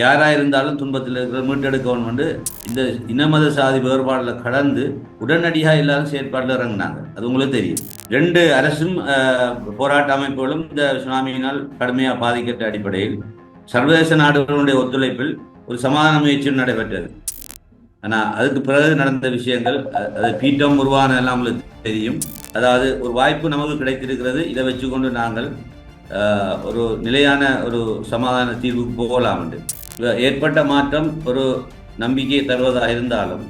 யாராக இருந்தாலும் துன்பத்தில் இருக்கிற மீட்டெடுக்கணும் வந்து இந்த இனமத சாதி வேறுபாடில் கடந்து உடனடியாக எல்லாரும் செயற்பாட்டில் இறங்கினாங்க. அது உங்களுக்கு தெரியும். ரெண்டு அரசும் போராட்ட அமைப்புகளும் இந்த சுனாமியினால் கடுமையாக பாதிக்கப்பட்ட அடிப்படையில் சர்வதேச நாடுகளுடைய ஒத்துழைப்பில் ஒரு சமாதான முயற்சியும் நடைபெற்றது. ஆனால் அதுக்கு பிறகு நடந்த விஷயங்கள் அது பீட்டம் உருவான எல்லாம் உங்களுக்கு தெரியும். அதாவது ஒரு வாய்ப்பு நமக்கு கிடைத்திருக்கிறது. இதை வச்சுக்கொண்டு நாங்கள் ஒரு நிலையான ஒரு சமாதான தீர்வுக்கு போகலாம் என்று ஏற்பட்ட மாற்றம் ஒரு நம்பிக்கை தருவதாக இருந்தாலும்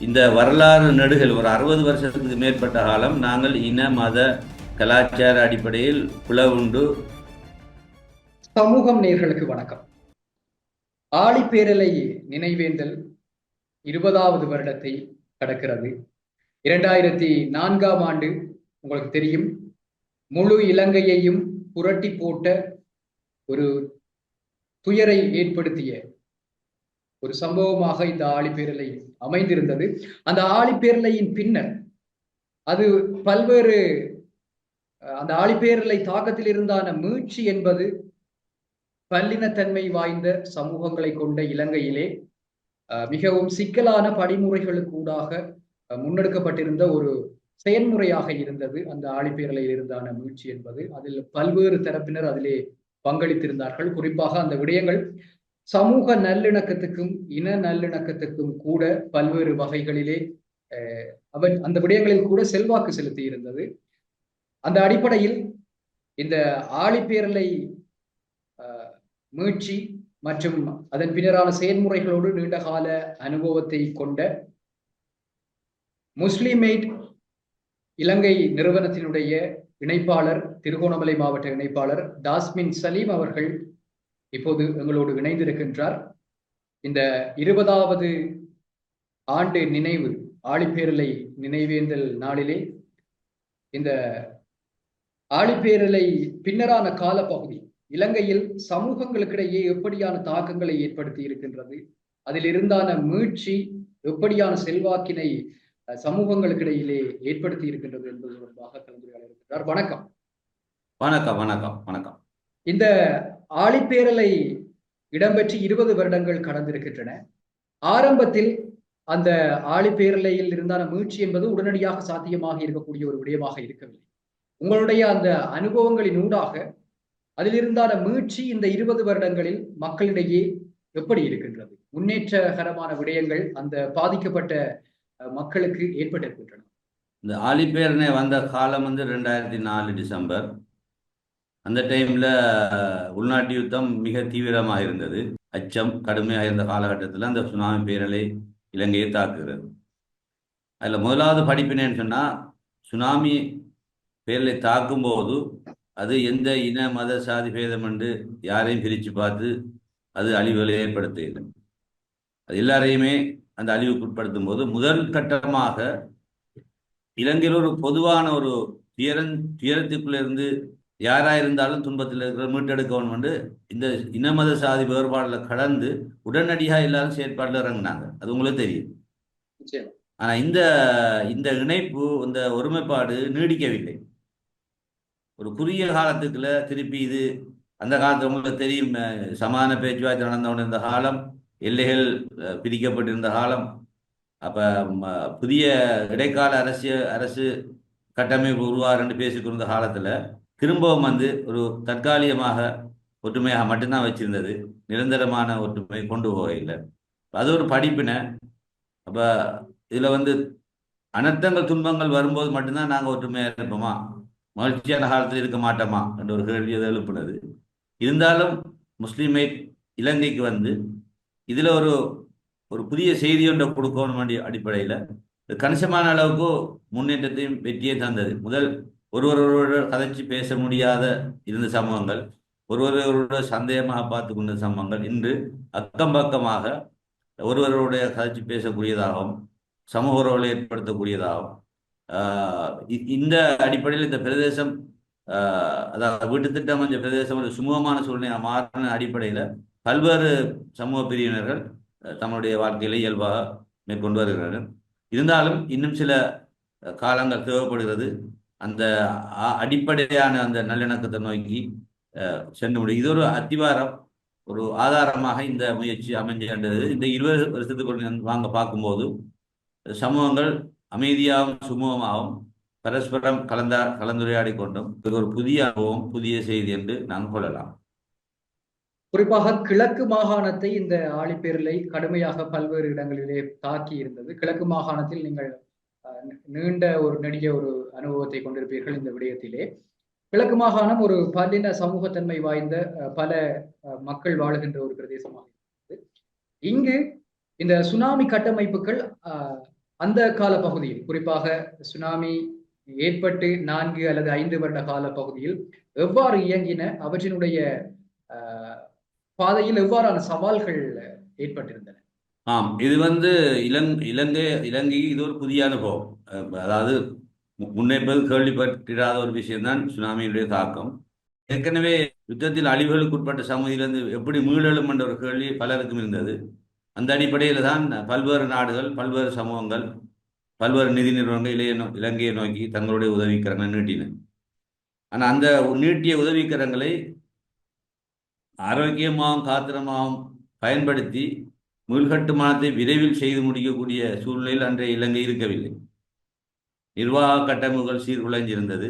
இந்த வரலாறு நெடுகள் ஒரு அறுபது வருஷத்துக்கு மேற்பட்ட காலம் நாங்கள் இன மத கலாச்சார அடிப்படையில் பிளவுண்டு சமூகம் நேர்களுக்கு வணக்கம். ஆழிப்பேரலை நினைவேந்தல் இருபதாவது வருடத்தை கடக்கிறது. இரண்டாயிரத்தி நான்காம் ஆண்டு உங்களுக்கு தெரியும். முழு இலங்கையையும் புரட்டி போட்ட ஒரு துயரை ஏற்படுத்திய ஒரு சம்பவமாக இந்த ஆழிப்பேரலை அமைந்திருந்தது. அந்த ஆழிப்பேரலையின் பின்னர் அது பல்வேறு அந்த ஆழிப்பேரலை தாக்கத்தில் இருந்தான மீட்சி என்பது பல்லினத்தன்மை வாய்ந்த சமூகங்களை கொண்ட இலங்கையிலே அஹ், மிகவும் சிக்கலான படிமுறைகளுக்கூடாக அஹ், முன்னெடுக்கப்பட்டிருந்த ஒரு செயன்முறையாக இருந்தது. அந்த ஆழிப்பேரலையில் இருந்தான மீழ்ச்சி என்பது. அதில் பல்வேறு தரப்பினர் அதிலே பங்களித்திருந்தார்கள். குறிப்பாக அந்த விடயங்கள் சமூக நல்லிணக்கத்துக்கும் இன நல்லிணக்கத்துக்கும் கூட பல்வேறு வகைகளிலே அஹ், அவன் அந்த விடயங்களில் கூட செல்வாக்கு செலுத்தி இருந்தது அந்த அடிப்படையில் இந்த ஆழிப்பேரலை அஹ், மீட்சி மற்றும் அதன் பின்னரான செயல்முறைகளோடு நீண்டகால அனுபவத்தை கொண்ட முஸ்லிமேட் இலங்கை நிறுவனத்தினுடைய இணைப்பாளர் திருகோணமலை மாவட்ட இணைப்பாளர் டாஸ்மின் சலீம் அவர்கள் இப்போது எங்களோடு இணைந்திருக்கின்றார். இந்த இருபதாவது ஆண்டு நினைவு ஆழிப்பேரலை நினைவேந்தல் நாளிலே இந்த ஆழிப்பேரலை பின்னரான காலப்பகுதி இலங்கையில் சமூகங்களுக்கிடையே எப்படியான தாக்கங்களை ஏற்படுத்தி இருக்கின்றது அதில் இருந்தான மீட்சி எப்படியான செல்வாக்கினை அஹ், சமூகங்களுக்கிடையிலே ஏற்படுத்தி இருக்கின்றது என்பது தொடர்பாக கலந்துரையாட இருக்கின்றார். வணக்கம். வணக்கம் வணக்கம் வணக்கம். இந்த ஆழிப்பேரலை இடம்பெற்று இருபது வருடங்கள் கடந்திருக்கின்றன. ஆரம்பத்தில் அந்த ஆழிப்பேரலையில் இருந்தான மீட்சி என்பது உடனடியாக சாத்தியமாக இருக்கக்கூடிய ஒரு விடயமாக இருக்கவில்லை. உங்களுடைய அந்த அனுபவங்களின் ஊடாக அதில் இருந்தான மீட்சி இந்த இருபது வருடங்களில் மக்களிடையே எப்படி இருக்கின்றது? முன்னேற்றகரமான விடயங்கள் அந்த பாதிக்கப்பட்ட மக்களுக்கு ஏற்பட்டிருக்கின்றன. இந்த ஆலிப்பேரனை வந்த காலம் வந்து ரெண்டாயிரத்தி நாலு டிசம்பர். அந்த டைமில் உள்நாட்டு யுத்தம் மிக தீவிரமாக இருந்தது. அச்சம் கடுமையாக இருந்த காலகட்டத்தில் அந்த சுனாமி பேரலை இலங்கையை தாக்குகிறது. அதில் முதலாவது படிப்பினேன்னு சொன்னால் சுனாமி பேரலை தாக்கும்போது அது எந்த இன மத சாதி பேதம் என்று யாரையும் பிரித்து பார்த்து அது அழிவுகளை ஏற்படுத்தவில்லை அது எல்லாரையுமே அந்த அழிவுக்கு உட்படுத்தும் போது முதல் கட்டமாக இலங்கையில் ஒரு பொதுவான ஒரு துயரன் துயரத்துக்குள்ளிருந்து யாரா இருந்தாலும் துன்பத்தில் இருக்கிற மீட்டெடுக்கணும் வந்து இந்த இனமத சாதி வேறுபாடில் கடந்து உடனடியாக எல்லாரும் செயற்பாட்டில் இறங்கினாங்க. அது உங்களுக்கு தெரியும். நிச்சயம். ஆனா இந்த இந்த இணைப்பு இந்த ஒருமைப்பாடு நீடிக்கவில்லை. ஒரு குறுகிய காலத்துக்குள்ள திருப்பி இது அந்த காலத்துல உங்களுக்கு தெரியும் அஹ், சமாதான பேச்சுவார்த்தை நடந்து கொண்டிருந்த காலம் எல்லைகள் பிரிக்கப்பட்டிருந்த காலம் அப்ப ம, புதிய இடைக்கால அரசியல் அரசு கட்டமைப்பு உருவாருன்னு பேசிக்கொண்ட காலத்துல திரும்பவும் வந்து ஒரு தற்காலிகமாக ஒற்றுமையாக மட்டும்தான் வச்சிருந்தது. நிரந்தரமான ஒற்றுமை கொண்டு போகையில் அது ஒரு படிப்பினை அப்ப இதுல வந்து அனர்த்தங்கள் துன்பங்கள் வரும்போது மட்டும்தான் நாங்கள் ஒற்றுமையா இருப்போமா? மகிழ்ச்சியான காலத்தில் இருக்க மாட்டோமா? என்ற ஒரு கேள்வி எழுப்பினது. இருந்தாலும் முஸ்லீமை இலங்கைக்கு வந்து இதுல ஒரு ஒரு புதிய செய்தி ஒன்றை கொடுக்கணும் வேண்டிய அடிப்படையில் கணிசமான அளவுக்கு முன்னேற்றத்தையும் வெற்றியை தந்தது. முதல் ஒருவரோட கதைச்சு பேச முடியாத இருந்த சமூகங்கள் ஒருவரோட சந்தேகமாக பார்த்து கொண்ட சமூகங்கள் இன்று அக்கம் பக்கமாக ஒருவருடைய கதைச்சு பேசக்கூடியதாகவும் சமூக உறவுகளை ஏற்படுத்தக்கூடியதாகவும் ஆஹ் இந்த அடிப்படையில் இந்த பிரதேசம் ஆஹ் அதாவது வீட்டு திட்டம் என்ற பிரதேசம் ஒரு சுமூகமான சூழ்நிலை மாறின அடிப்படையில் பல்வேறு சமூக பிரிவினர்கள் தங்களுடைய வாழ்க்கையில இயல்பாக மேற்கொண்டு வருகிறார்கள். இருந்தாலும் இன்னும் சில காலங்கள் தேவைப்படுகிறது. அந்த அ- அடிப்படையான அந்த நல்லிணக்கத்தை நோக்கி சென்று முடியும் இது ஒரு அத்திவாரம் ஒரு ஆதாரமாக இந்த முயற்சி அமைஞ்சது இந்த இருபது வருஷத்துக்கு வாங்க பார்க்கும்போது சமூகங்கள் அமைதியாகவும் சுமூகமாகவும் பரஸ்பரம் கலந்தா கலந்துரையாடி கொண்டும் இது ஒரு புதிய அனுபவம் புதிய செய்தி என்று நாம் கொள்ளலாம். குறிப்பாக கிழக்கு மாகாணத்தை இந்த ஆழிப்பேரலை கடுமையாக பல்வேறு இடங்களிலே தாக்கி இருந்தது. கிழக்கு மாகாணத்தில் நீங்கள் அஹ், நீண்ட ஒரு நெடிய ஒரு அனுபவத்தை கொண்டிருப்பீர்கள் இந்த விடயத்திலே. கிழக்கு மாகாணம் ஒரு பல்லின சமூகத்தன்மை வாய்ந்த பல மக்கள் வாழுகின்ற ஒரு பிரதேசமாக இருந்தது. இங்கு இந்த சுனாமி கட்டமைப்புகள் அஹ், அந்த கால பகுதியில் குறிப்பாக சுனாமி ஏற்பட்டு நான்கு அல்லது ஐந்து வருட கால பகுதியில் எவ்வாறு இயங்கின அவற்றினுடைய பாதையில் எவ்வாறான சவால்கள் ஏற்பட்டிருந்தன? ஆம் இது வந்து இலங் இலங்கை இலங்கை இது ஒரு புதிய அனுபவம். அதாவது மு- முன்னே கேள்விப்பட்டிராத ஒரு விஷயம்தான் சுனாமியினுடைய தாக்கம். ஏற்கனவே யுத்தத்தில் அழிவுகளுக்கு உட்பட்ட சமூகத்திலிருந்து எப்படி மீளெழும் என்ற ஒரு கேள்வி பலருக்கும் இருந்தது. அந்த அடிப்படையில் தான் பல்வேறு நாடுகள் பல்வேறு சமூகங்கள் பல்வேறு நிதி நிறுவனங்கள் இளைய நோ- இலங்கையை நோக்கி தங்களுடைய உதவிக்கரங்களை நீட்டின. ஆனால் அந்த நீட்டிய உதவிக்கரங்களை ஆரோக்கியமாகவும் காத்திரமாகவும் பயன்படுத்தி மீள்கட்டுமானத்தை விரைவில் செய்து முடிக்கக்கூடிய சூழ்நிலையில் அன்றைய இலங்கை இருக்கவில்லை. நிர்வாக கட்டமைப்புகள் சீர்குலைஞ்சிருந்தது.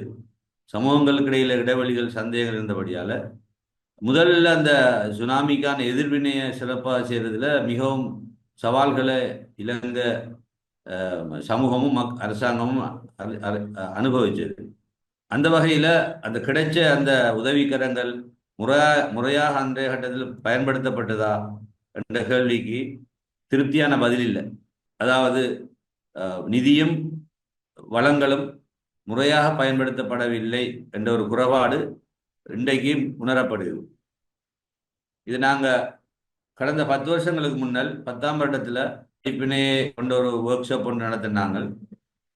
சமூகங்களுக்கு இடையில இடைவெளிகள் சந்தேகங்கள் இருந்தபடியால் முதல்ல அந்த சுனாமிக்கான எதிர்வினையை சிறப்பாக செய்கிறதுல மிகவும் சவால்களை இலங்கை சமூகமும் மக் அரசாங்கமும் அனுபவிச்சது. அந்த வகையில் அந்த கிடைச்ச அந்த உதவிக்கரங்கள் முறையா முறையாக அன்றைய கட்டத்தில் பயன்படுத்தப்பட்டதா என்ற கேள்விக்கு திருப்தியான பதில் இல்லை. அதாவது நிதியும் வளங்களும் முறையாக பயன்படுத்தப்படவில்லை என்ற ஒரு குறைபாடு இன்றைக்கு உணரப்படுகிறது. இது நாங்கள் கடந்த பத்து வருஷங்களுக்கு முன்னல் பத்தாம் வருடத்தில் படிப்பினையை கொண்ட ஒரு ஒர்க் ஷாப் ஒன்று நடத்தினாங்க.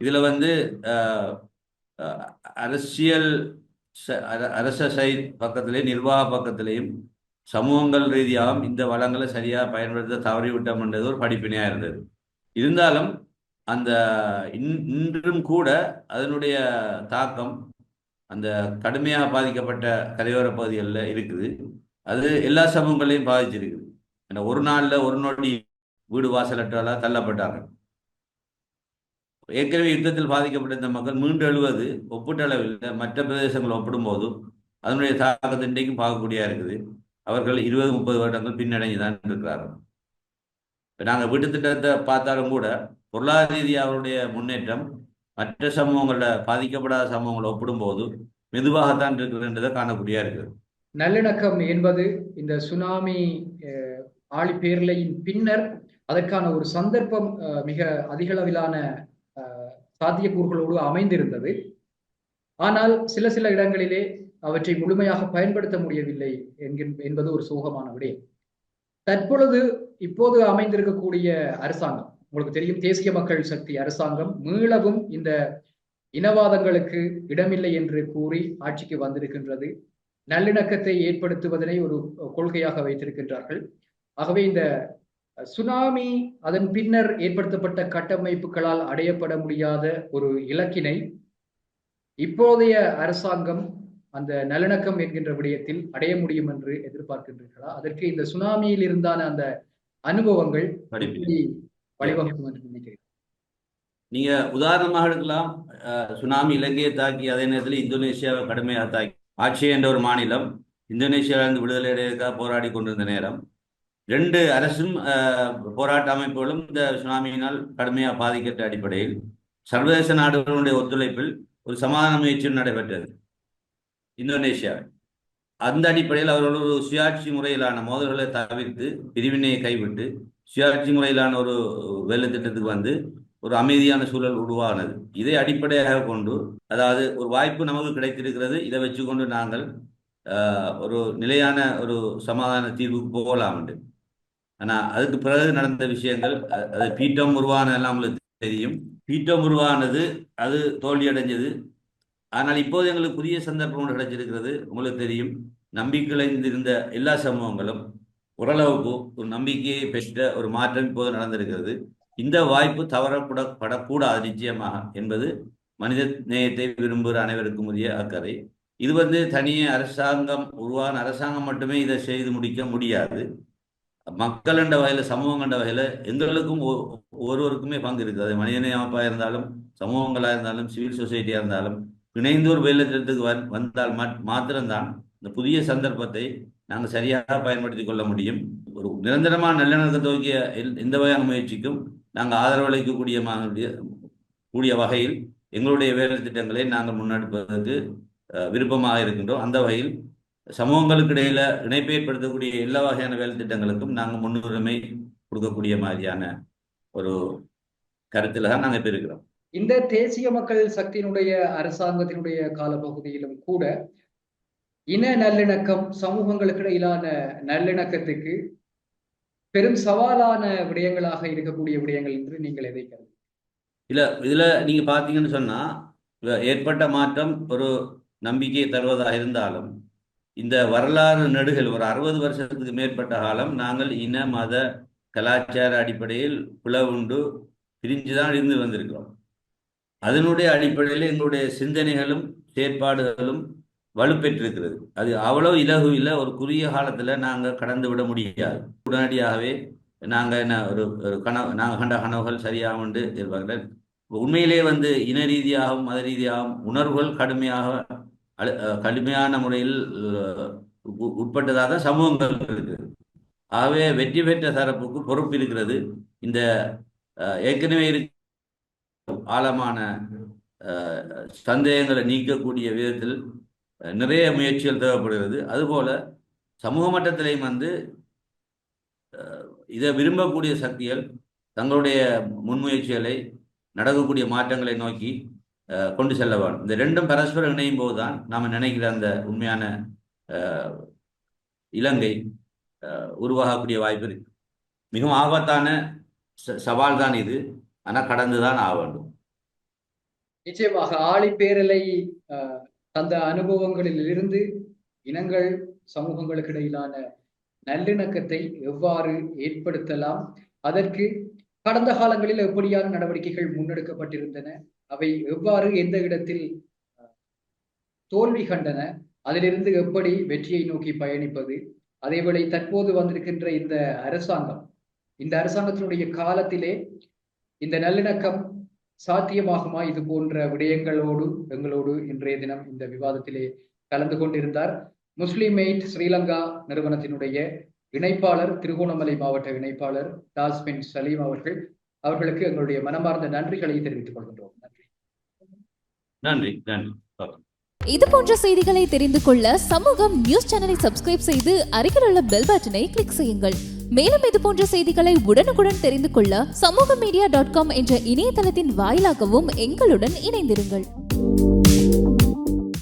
இதில் வந்து அரசியல் அரச சைட் பக்கத்திலேயும் நிர்வாக பக்கத்திலையும் சமூகங்கள் ரீதியாகவும் இந்த வளங்களை சரியாக பயன்படுத்த தவறிவிட்டோம்ன்றது ஒரு படிப்பினையாக இருந்தது. இருந்தாலும் அந்த இன்- இன்றும் கூட அதனுடைய தாக்கம் அந்த கடுமையாக பாதிக்கப்பட்ட கரையோர பகுதிகளில் இருக்குது. அது எல்லா சமூகங்களையும் பாதிச்சிருக்குது. ஏன்னா ஒரு நாளில் ஒரு நொடி வீடு வாசலற்றால தள்ளப்பட்டாங்க. ஏற்கனவே யுத்தத்தில் பாதிக்கப்பட்ட இந்த மக்கள் மீண்டு எழுவது ஒப்பீட்டளவில் மற்ற பிரதேசங்களை ஒப்பிடும்போது அதனுடைய தாக்கத்தை இன்றைக்கும் பார்க்கக்கூடியா இருக்குது. அவர்கள் இருபது முப்பது வருடங்கள் பின்னடைஞ்சு தான் இருக்கிறார்கள். இப்போ நாங்கள் வீட்டு திட்டத்தை பார்த்தாலும் கூட பொருளாதார ரீதியாக அவருடைய முன்னேற்றம் மற்ற சமூகங்களில் பாதிக்கப்படாத சமூகங்களை ஒப்பிடும்போது மெதுவாகத்தான் இருக்குதுன்றதை காணக்கூடியா இருக்குது. நல்லிணக்கம் என்பது இந்த சுனாமி அஹ், ஆழிப்பேரலையின் பின்னர் அதற்கான ஒரு சந்தர்ப்பம் அஹ், மிக அதிகளவிலான சாத்தியக்கூறுகளோடு அமைந்திருந்தது. ஆனால் சில சில இடங்களிலே அவற்றை முழுமையாக பயன்படுத்த முடியவில்லை என்கின் என்பது ஒரு சோகமான விடயம் தற்பொழுது இப்போது அமைந்திருக்கக்கூடிய அரசாங்கம் உங்களுக்கு தெரியும் தேசிய மக்கள் சக்தி அரசாங்கம் மீளவும் இந்த இனவாதங்களுக்கு இடமில்லை என்று கூறி ஆட்சிக்கு வந்திருக்கின்றது. நல்லிணக்கத்தை ஏற்படுத்துவதனை ஒரு கொள்கையாக வைத்திருக்கின்றார்கள். ஆகவே இந்த சுனாமி அதன் பின்னர் ஏற்படுத்தப்பட்ட கட்டமைப்புகளால் அடையப்பட முடியாத ஒரு இலக்கினை இப்போதைய அரசாங்கம் அந்த நல்லிணக்கம் என்கின்ற விடயத்தில் அடைய முடியும் என்று எதிர்பார்க்கின்றீர்களா? அதற்கு இந்த சுனாமியில் இருந்தான அந்த அனுபவங்கள் வழிவகுக்கும் என்று நினைக்கிறீர்கள்? நீங்க உதாரணமாக எடுக்கலாம். அஹ், சுனாமி இலங்கையை தாக்கி அதே நேரத்தில் இந்தோனேஷியாவை கடுமையாக தாக்கி ஆட்சி என்ற ஒரு மாநிலம் இந்தோனேஷியாவிலிருந்து விடுதலை அடைவதற்காக போராடி கொண்டிருந்த நேரம் ரெண்டு அரசும் போராட்ட அமைப்புகளும் இந்த சுனாமியினால் கடுமையாக பாதிக்கப்பட்ட அடிப்படையில் சர்வதேச நாடுகளுடைய ஒத்துழைப்பில் ஒரு சமாதான முயற்சியும் நடைபெற்றது. இந்தோனேஷியாவில். அந்த அடிப்படையில் அவர்கள் ஒரு சுயாட்சி முறையிலான மோதல்களை தவிர்த்து பிரிவினையை கைவிட்டு சுயாட்சி முறையிலான ஒரு வேலை திட்டத்துக்கு வந்து ஒரு அமைதியான சூழல் உருவானது. இதை அடிப்படையாக கொண்டு அதாவது ஒரு வாய்ப்பு நமக்கு கிடைத்திருக்கிறது இதை வச்சுக்கொண்டு நாங்கள் ஒரு நிலையான ஒரு சமாதான தீர்வுக்கு போகலாம் என்று ஆனால் அதுக்கு பிறகு நடந்த விஷயங்கள் அது பீட்டம் உருவான எல்லாம் உங்களுக்கு தெரியும். பீட்டம் உருவானது அது தோல்வியடைஞ்சது. ஆனால் இப்போது எங்களுக்கு புதிய சந்தர்ப்பம் ஒன்று கிடைச்சிருக்கிறது. உங்களுக்கு தெரியும். நம்பிக்கையிழந்திருந்த எல்லா சமூகங்களும் ஓரளவுக்கு ஒரு நம்பிக்கையை பெற்ற ஒரு மாற்றம் இப்போது நடந்திருக்கிறது. இந்த வாய்ப்பு தவறப்பட படக்கூடாது நிச்சயமாக என்பது மனித நேயத்தை விரும்புகிற அனைவருக்கும் உரிய அக்கறை. இது வந்து தனியே அரசாங்கம் உருவான அரசாங்கம் மட்டுமே இதை செய்து முடிக்க முடியாது. மக்கள் என்ற வகையில் சமூகம் என்ற வகையில் எங்களுக்கும் ஒருவருக்குமே பங்கு இருக்குது. அது மனிதநேய அமைப்பாக இருந்தாலும் சமூகங்களாக இருந்தாலும் சிவில் சொசைட்டியாக இருந்தாலும் இணைந்து ஒரு வேலைத்திட்டத்துக்கு வந் வந்தால் மாத்திரம்தான் இந்த புதிய சந்தர்ப்பத்தை நாங்கள் சரியாக பயன்படுத்தி கொள்ள முடியும். ஒரு நிரந்தரமான நல்லிணக்கத்தை துவக்கிய எல்- எந்த வகையான முயற்சிக்கும் நாங்கள் ஆதரவளிக்கக்கூடிய கூடிய வகையில் எங்களுடைய வேலை திட்டங்களை நாங்கள் முன்னெடுப்பதற்கு விருப்பமாக இருக்கின்றோம். அந்த வகையில் சமூகங்களுக்கு இடையில இணைப்பை ஏற்படுத்தக்கூடிய எல்லா வகையான வேலை திட்டங்களுக்கும் நாங்கள் முன்னுரிமை கொடுக்கக்கூடிய மாதிரியான ஒரு கருத்தில் தான் நாங்கள் இப்போ இருக்கிறோம் இந்த தேசிய மக்கள் சக்தியினுடைய அரசாங்கத்தினுடைய காலப்பகுதியிலும் கூட இன நல்லிணக்கம் சமூகங்களுக்கு இடையிலான நல்லிணக்கத்துக்கு பெரும் சவாலான விடயங்களாக இருக்கக்கூடிய விடயங்கள் என்று நீங்கள் எதை கருது இல்ல இதுல நீங்க பாத்தீங்கன்னு சொன்னா ஏற்பட்ட மாற்றம் ஒரு நம்பிக்கையை தருவதாக இருந்தாலும் இந்த வரலாறு நெடுகள் ஒரு அறுபது வருஷத்துக்கு மேற்பட்ட காலம் நாங்கள் இன மத கலாச்சார அடிப்படையில் பிளவுண்டு பிரிஞ்சுதான் இருந்து வந்திருக்கிறோம். அதனுடைய அடிப்படையில் எங்களுடைய சிந்தனைகளும் செயற்பாடுகளும் வலுப்பெற்றிருக்கிறது. அது அவ்வளவு இலகு இல்லை ஒரு குறுகிய காலத்தில் நாங்கள் கடந்து விட முடியாது. உடனடியாகவே நாங்கள் என்ன ஒரு ஒரு கனவு நாங்கள் கண்ட கனவுகள் சரியாக உண்டு எதிர்பார்க்கிறேன் உண்மையிலே வந்து இன ரீதியாகவும் மத ரீதியாகவும் உணர்வுகள் கடுமையாக அழு- கடுமையான முறையில் உ- உட்பட்டதாக தான் சமூகங்கள் இருக்குது. ஆகவே வெற்றி பெற்ற தரப்புக்கு பொறுப்பு இருக்கிறது. இந்த ஏற்கனவே இருக்க ஆழமான சந்தேகங்களை நீக்கக்கூடிய விதத்தில் நிறைய முயற்சிகள் தேவைப்படுகிறது. அதுபோல சமூக மட்டத்திலையும் வந்து இதை விரும்பக்கூடிய சக்திகள் தங்களுடைய முன்முயற்சிகளை நடக்கக்கூடிய மாற்றங்களை நோக்கி கொண்டு செல்ல வேண்டும். இந்த ரெண்டும் பரஸ்பரம் இணையும் போதுதான் நாம் நினைக்கிற அந்த உண்மையான அஹ், இலங்கை அஹ், உருவாகக்கூடிய வாய்ப்பு இருக்கு. மிகவும் ஆபத்தான ச- சவால் தான் இது. ஆனா கடந்துதான் ஆக வேண்டும். நிச்சயமாக ஆழிப்பேரலை அஹ், தந்த அனுபவங்களில் இருந்து இனங்கள் சமூகங்களுக்கு இடையிலான நல்லிணக்கத்தை எவ்வாறு ஏற்படுத்தலாம்? அதற்கு கடந்த காலங்களில் எப்படியான நடவடிக்கைகள் முன்னெடுக்கப்பட்டிருந்தன? அவை எவ்வாறு எந்த இடத்தில் தோல்வி கண்டன அதிலிருந்து எப்படி வெற்றியை நோக்கி பயணிப்பது? அதேவேளை தற்போது வந்திருக்கின்ற இந்த அரசாங்கம் இந்த அரசாங்கத்தினுடைய காலத்திலே இந்த நல்லிணக்கம் சாத்தியமாகுமா? இது போன்ற விடயங்களோடு எங்களோடு இன்றைய தினம் இந்த விவாதத்திலே கலந்து கொண்டிருந்தார். முஸ்லிம் எய்ட் ஸ்ரீலங்கா நிறுவனத்தினுடைய இணைப்பாளர் திருகோணமலை மாவட்ட இணைப்பாளர் டாஸ்மின் சலீம் அவர்கள். அவர்களுக்கு எங்களுடைய மனமார்ந்த நன்றிகளை தெரிவித்துக் கொள்கின்றோம். நன்றி. நன்றி நன்றி. இது போன்ற செய்திகளை தெரிந்து கொள்ள சமூகம் நியூஸ் சேனலை சப்ஸ்கிரைப் செய்து அருகில் உள்ள பெல் பட்டனை கிளிக் செய்யுங்கள். மேலும் இது போன்ற செய்திகளை உடனுக்குடன் தெரிந்து கொள்ள சமூக மீடியா டாட் காம் என்ற இணையதளத்தின் வாயிலாகவும் எங்களுடன் இணைந்திருங்கள்.